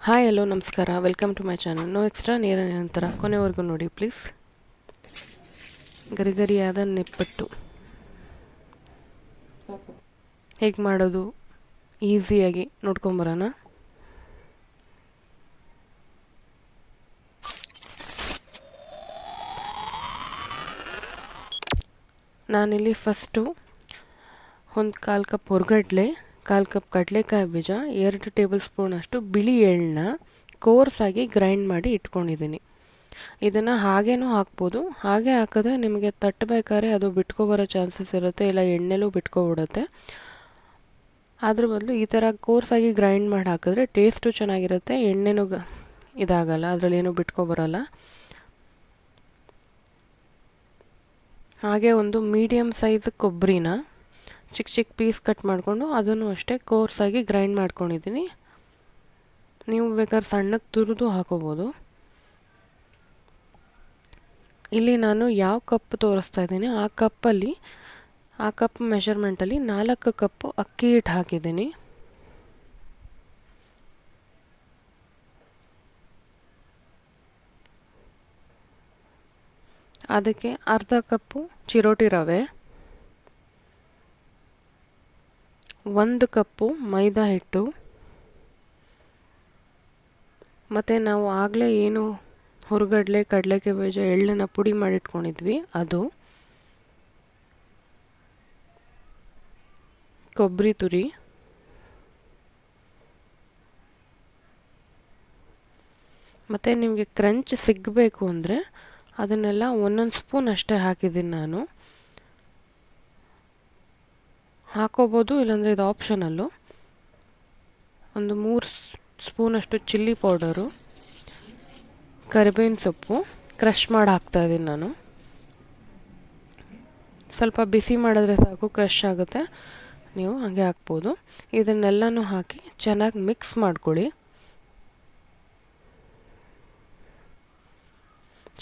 Hi hello ನಮಸ್ಕಾರ welcome to my channel no extra ನೇರ ನಿರಂತರ ಕೊನೆವರೆಗೂ ನೋಡಿ ಪ್ಲೀಸ್ ಗರಿಗರಿಯಾದ ನಿಪ್ಪಟ್ಟು. ಹೇಗೆ ಮಾಡೋದು? ಈಸಿಯಾಗಿ ನೋಡ್ಕೊಂಬರೋಣ. ನಾನಿಲ್ಲಿ ಫಸ್ಟು ಒಂದು ಕಾಲು ಕಪ್ ಹುರ್ಗಡ್ಲೆ. ಕಾಲು ಕಪ್ ಕಡಲೆಕಾಯಿ ಬೀಜ, ಎರಡು ಟೇಬಲ್ ಸ್ಪೂನಷ್ಟು ಬಿಳಿ ಎಳ್ಳನ್ನ ಕೋರ್ಸಾಗಿ ಗ್ರೈಂಡ್ ಮಾಡಿ ಇಟ್ಕೊಂಡಿದ್ದೀನಿ. ಇದನ್ನು ಹಾಗೇನೂ ಹಾಕ್ಬೋದು. ಹಾಗೆ ಹಾಕಿದ್ರೆ ನಿಮಗೆ ತಟ್ಟಬೇಕಾದ್ರೆ ಅದು ಬಿಟ್ಕೊಬರೋ ಚಾನ್ಸಸ್ ಇರುತ್ತೆ. ಇಲ್ಲ ಎಣ್ಣೆಲೂ ಬಿಟ್ಕೊಬಿಡುತ್ತೆ. ಅದ್ರ ಬದಲು ಈ ಥರ ಕೋರ್ಸಾಗಿ ಗ್ರೈಂಡ್ ಮಾಡಿ ಹಾಕಿದ್ರೆ ಟೇಸ್ಟು ಚೆನ್ನಾಗಿರುತ್ತೆ. ಎಣ್ಣೆನೂ ಗ ಇದಾಗಲ್ಲ ಅದರಲ್ಲಿ ಏನೂ ಬಿಟ್ಕೊಬರಲ್ಲ. ಹಾಗೆ ಒಂದು ಮೀಡಿಯಮ್ ಸೈಜ್ ಕೊಬ್ಬರಿನ ಚಿಕ್ಕ ಚಿಕ್ಕ ಪೀಸ್ ಕಟ್ ಮಾಡಿಕೊಂಡು ಅದನ್ನು ಅಷ್ಟೇ ಕೋರ್ಸಾಗಿ ಗ್ರೈಂಡ್ ಮಾಡ್ಕೊಂಡಿದ್ದೀನಿ. ನೀವು ಬೇಕಾದ್ರೆ ಸಣ್ಣಕ್ಕೆ ತುರಿದು ಹಾಕೋಬೋದು. ಇಲ್ಲಿ ನಾನು ಯಾವ ಕಪ್ ತೋರಿಸ್ತಾ ಇದ್ದೀನಿ? ಆ ಕಪ್ಪಲ್ಲಿ, ಆ ಕಪ್ ಮೆಷರ್ಮೆಂಟಲ್ಲಿ ನಾಲ್ಕು ಕಪ್ಪು ಅಕ್ಕಿ ಹಿಟ್ಟು ಹಾಕಿದ್ದೀನಿ. ಅದಕ್ಕೆ ಅರ್ಧ ಕಪ್ಪು ಚಿರೋಟಿ ರವೆ. ಒಂದು ಕಪ್ಪು, ಮೈದಾ ಹಿಟ್ಟು. ಮತ್ತು ನಾವು ಆಗಲೇ ಏನು ಹುರುಗಡ್ಲೆ ಕಡಲೆಕಾಯಿ ಬೀಜ, ಎಳ್ಳನ್ನು ಪುಡಿ ಮಾಡಿಟ್ಕೊಂಡಿದ್ವಿ, ಅದು. ಕೊಬ್ಬರಿ ತುರಿ. ಮತ್ತು ನಿಮಗೆ ಕ್ರಂಚ್ ಸಿಗಬೇಕು ಅಂದರೆ ಅದನ್ನೆಲ್ಲ ಒಂದೊಂದು ಸ್ಪೂನ್ ಅಷ್ಟೇ ಹಾಕಿದ್ದೀನಿ ನಾನು. ಹಾಕೋಬೋದು, ಇಲ್ಲಾಂದರೆ ಇದು ಆಪ್ಷನಲ್ಲು ಒಂದು ಮೂರು ಸ್ಪೂನಷ್ಟು ಚಿಲ್ಲಿ ಪೌಡರು, ಕರಿಬೇವಿನ ಸೊಪ್ಪು, ಕ್ರಷ್ ಮಾಡಿ ಹಾಕ್ತಾ ಇದ್ದೀನಿ ನಾನು. ಸ್ವಲ್ಪ ಬಿಸಿ ಮಾಡಿದ್ರೆ ಸಾಕು, ಕ್ರಷ್ ಆಗುತ್ತೆ. ನೀವು ಹಾಗೆ ಹಾಕ್ಬೋದು. ಇದನ್ನೆಲ್ಲನೂ ಹಾಕಿ ಚೆನ್ನಾಗಿ ಮಿಕ್ಸ್ ಮಾಡ್ಕೊಳ್ಳಿ.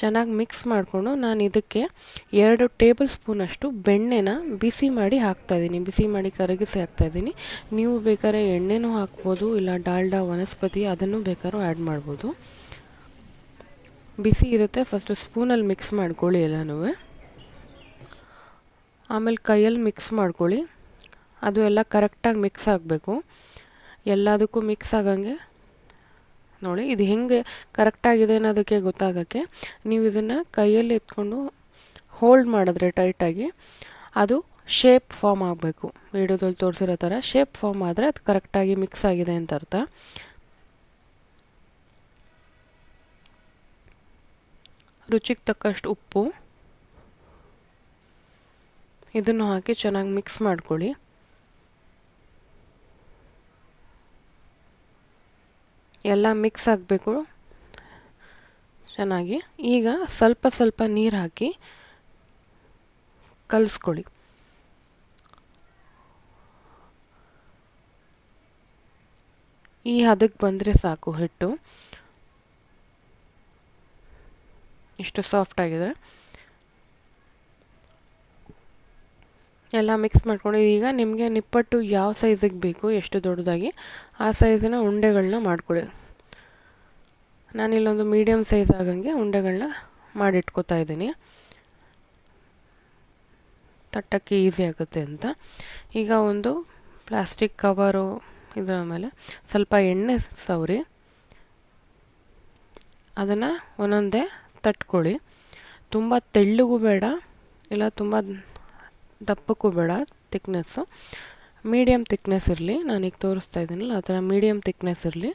ಚೆನ್ನಾಗಿ ಮಿಕ್ಸ್ ಮಾಡಿಕೊಂಡು ನಾನು ಇದಕ್ಕೆ ಎರಡು ಟೇಬಲ್ ಸ್ಪೂನಷ್ಟು ಬೆಣ್ಣೆನ ಬಿಸಿ ಮಾಡಿ ಹಾಕ್ತಾಯಿದ್ದೀನಿ ಬಿಸಿ ಮಾಡಿ ಕರಗಿಸಿ ಹಾಕ್ತಾಯಿದ್ದೀನಿ ನೀವು ಬೇಕಾದ್ರೆ ಎಣ್ಣೆನೂ ಹಾಕ್ಬೋದು, ಇಲ್ಲ ಡಾಲ್ಡಾ, ವನಸ್ಪತಿ ಅದನ್ನು ಬೇಕಾದ್ರೂ ಆ್ಯಡ್ ಮಾಡ್ಬೋದು. ಬಿಸಿ ಇರುತ್ತೆ ಫಸ್ಟು ಸ್ಪೂನಲ್ಲಿ ಮಿಕ್ಸ್ ಮಾಡ್ಕೊಳ್ಳಿ ಎಲ್ಲನೂ. ಆಮೇಲೆ ಕೈಯಲ್ಲಿ ಮಿಕ್ಸ್ ಮಾಡ್ಕೊಳ್ಳಿ. ಅದು ಎಲ್ಲ ಕರೆಕ್ಟಾಗಿ ಮಿಕ್ಸ್ ಆಗಬೇಕು. ಎಲ್ಲದಕ್ಕೂ ಮಿಕ್ಸ್ ಆಗಂಗೆ ನೋಡಿ, ಇದು ಹೆಂಗೆ ಕರೆಕ್ಟಾಗಿದೆ ಅನ್ನೋದಕ್ಕೆ ಗೊತ್ತಾಗೋಕ್ಕೆ ನೀವು ಇದನ್ನು ಕೈಯಲ್ಲಿ ಎತ್ಕೊಂಡು ಹೋಲ್ಡ್ ಮಾಡಿದ್ರೆ ಟೈಟಾಗಿ ಅದು ಶೇಪ್ ಫಾರ್ಮ್ ಆಗಬೇಕು. ವಿಡಿಯೋದಲ್ಲಿ ತೋರಿಸಿರೋ ಥರ ಶೇಪ್ ಫಾರ್ಮ್ ಆದರೆ ಅದು ಕರೆಕ್ಟಾಗಿ ಮಿಕ್ಸ್ ಆಗಿದೆ ಅಂತ ಅರ್ಥ. ರುಚಿಗೆ ತಕ್ಕಷ್ಟು ಉಪ್ಪು. ಇದನ್ನು ಹಾಕಿ ಚೆನ್ನಾಗಿ ಮಿಕ್ಸ್ ಮಾಡ್ಕೊಳ್ಳಿ. ಎಲ್ಲ ಮಿಕ್ಸ್ ಆಗಬೇಕು. ಚೆನ್ನಾಗಿ. ಈಗ ಸ್ವಲ್ಪ ಸ್ವಲ್ಪ ನೀರು ಹಾಕಿ ಕಲಿಸ್ಕೊಳ್ಳಿ. ಈ ಹದಕ್ಕೆ ಬಂದರೆ ಸಾಕು ಹಿಟ್ಟು. ಇಷ್ಟು ಸಾಫ್ಟ್ ಆಗಿದೆ ಎಲ್ಲ ಮಿಕ್ಸ್ ಮಾಡ್ಕೊಂಡು, ಈಗ ನಿಮಗೆ ನಿಪ್ಪಟ್ಟು ಯಾವ ಸೈಜಿಗೆ ಬೇಕು, ಎಷ್ಟು ದೊಡ್ಡದಾಗಿ, ಆ ಸೈಜಿನ ಉಂಡೆಗಳನ್ನ ಮಾಡ್ಕೊಳ್ಳಿ ನಾನಿಲ್ಲೊಂದು ಮೀಡಿಯಮ್ ಸೈಜ್ ಆಗಂಗೆ ಉಂಡೆಗಳನ್ನ ಮಾಡಿಟ್ಕೋತಾ ಇದ್ದೀನಿ. ತಟ್ಟಕ್ಕೆ ಈಸಿ ಆಗುತ್ತೆ ಅಂತ. ಈಗ ಒಂದು ಪ್ಲಾಸ್ಟಿಕ್ ಕವರು ಇದರ ಮೇಲೆ ಸ್ವಲ್ಪ ಎಣ್ಣೆ ಸವರಿ. ಅದನ್ನು ಒಂದೊಂದೇ ತಟ್ಕೊಳ್ಳಿ. ತುಂಬ ತೆಳ್ಳಗೂ ಬೇಡ, ಇಲ್ಲ ತುಂಬ ದಪ್ಪಕ್ಕೂ ಬೇಡ ತಿಕ್ನೆಸ್ಸು ಮೀಡಿಯಮ್ ತಿಕ್ನೆಸ್ ಇರಲಿ ನಾನು ಈಗ ತೋರಿಸ್ತಾ ಇದ್ದೀನಲ್ಲ, ಆ ಥರ ಮೀಡಿಯಮ್ ತಿಕ್ನೆಸ್ ಇರಲಿ.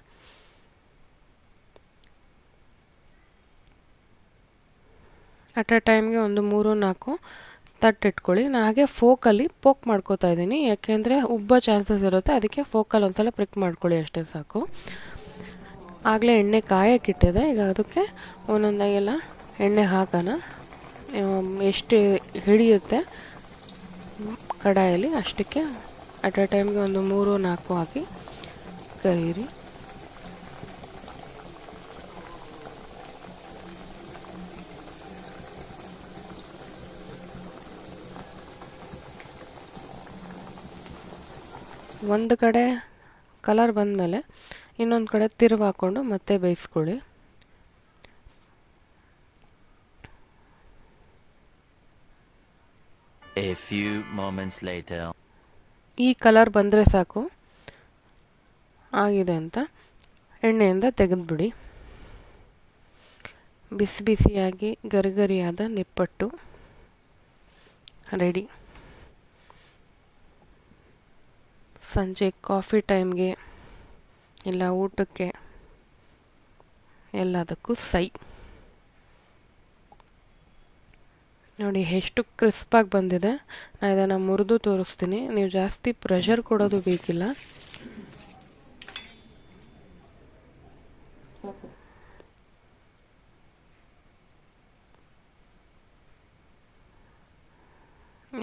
ಅಟ್ ಅ ಟೈಮ್ಗೆ ಒಂದು ಮೂರು, ನಾಲ್ಕು ತಟ್ಟಿಟ್ಕೊಳ್ಳಿ ನಾನು ಹಾಗೆ ಫೋಕಲ್ಲಿ ಪೋಕ್ ಮಾಡ್ಕೋತಾ ಇದ್ದೀನಿ. ಯಾಕೆಂದರೆ ಉಬ್ಬ ಚಾನ್ಸಸ್ ಇರುತ್ತೆ. ಅದಕ್ಕೆ ಫೋಕಲ್ಲಿ ಒಂದು ಸಲ ಪ್ರಿಕ್ ಮಾಡ್ಕೊಳ್ಳಿ ಅಷ್ಟೇ ಸಾಕು. ಆಗಲೇ ಎಣ್ಣೆ ಕಾಯಕ್ಕಿಟ್ಟಿದೆ ಈಗ ಅದಕ್ಕೆ ಒಂದೊಂದಾಗೆಲ್ಲ ಎಣ್ಣೆ ಹಾಕೋಣ. ಎಷ್ಟು ಹಿಡಿಯುತ್ತೆ? ಕಡಾಯಲ್ಲಿ ಅಷ್ಟಕ್ಕೆ ಅಟ್ ಅ ಟೈಮ್ಗೆ ಒಂದು ಮೂರು, ನಾಲ್ಕು ಹಾಕಿ ಕರೀರಿ ಒಂದು ಕಡೆ ಕಲರ್ ಬಂದಮೇಲೆ ಇನ್ನೊಂದು ಕಡೆ ತಿರುವು ಹಾಕ್ಕೊಂಡು ಮತ್ತೆ ಬೇಯಿಸ್ಕೊಳ್ಳಿ. A few moments later. ಈ ಕಲರ್ ಬಂದರೆ ಸಾಕು. ಆಗಿದೆ ಅಂತ. ಎಣ್ಣೆಯಿಂದ ತೆಗೆದುಬಿಡಿ. ಬಿಸಿ ಬಿಸಿಯಾಗಿ ಗರಿಗರಿಯಾದ ನಿಪ್ಪಟ್ಟು. ರೆಡಿ. ಸಂಜೆ ಕಾಫಿ ಟೈಮ್ಗೆ, ಇಲ್ಲ ಊಟಕ್ಕೆ, ಎಲ್ಲದಕ್ಕೂ ಸೈ. ನೋಡಿ, ಎಷ್ಟು ಕ್ರಿಸ್ಪಾಗಿ ಬಂದಿದೆ. ನಾನು ಇದನ್ನು ಮುರಿದು ತೋರಿಸ್ತೀನಿ. ನೀವು ಜಾಸ್ತಿ ಪ್ರೆಷರ್ ಕೊಡೋದು ಬೇಕಿಲ್ಲ.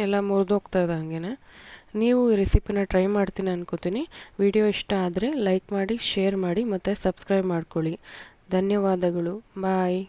ಎಲ್ಲ ಮುರಿದೋಗ್ತಾ ಇದೆ ಹಂಗೆ ನೀವು ಈ ರೆಸಿಪಿನ ಟ್ರೈ ಮಾಡ್ತೀನಿ ಅನ್ಕೋತೀನಿ. ವಿಡಿಯೋ ಇಷ್ಟ ಆದರೆ ಲೈಕ್ ಮಾಡಿ ಶೇರ್ ಮಾಡಿ ಮತ್ತು ಸಬ್ಸ್ಕ್ರೈಬ್ ಮಾಡ್ಕೊಳ್ಳಿ. ಧನ್ಯವಾದಗಳು. ಬಾಯ್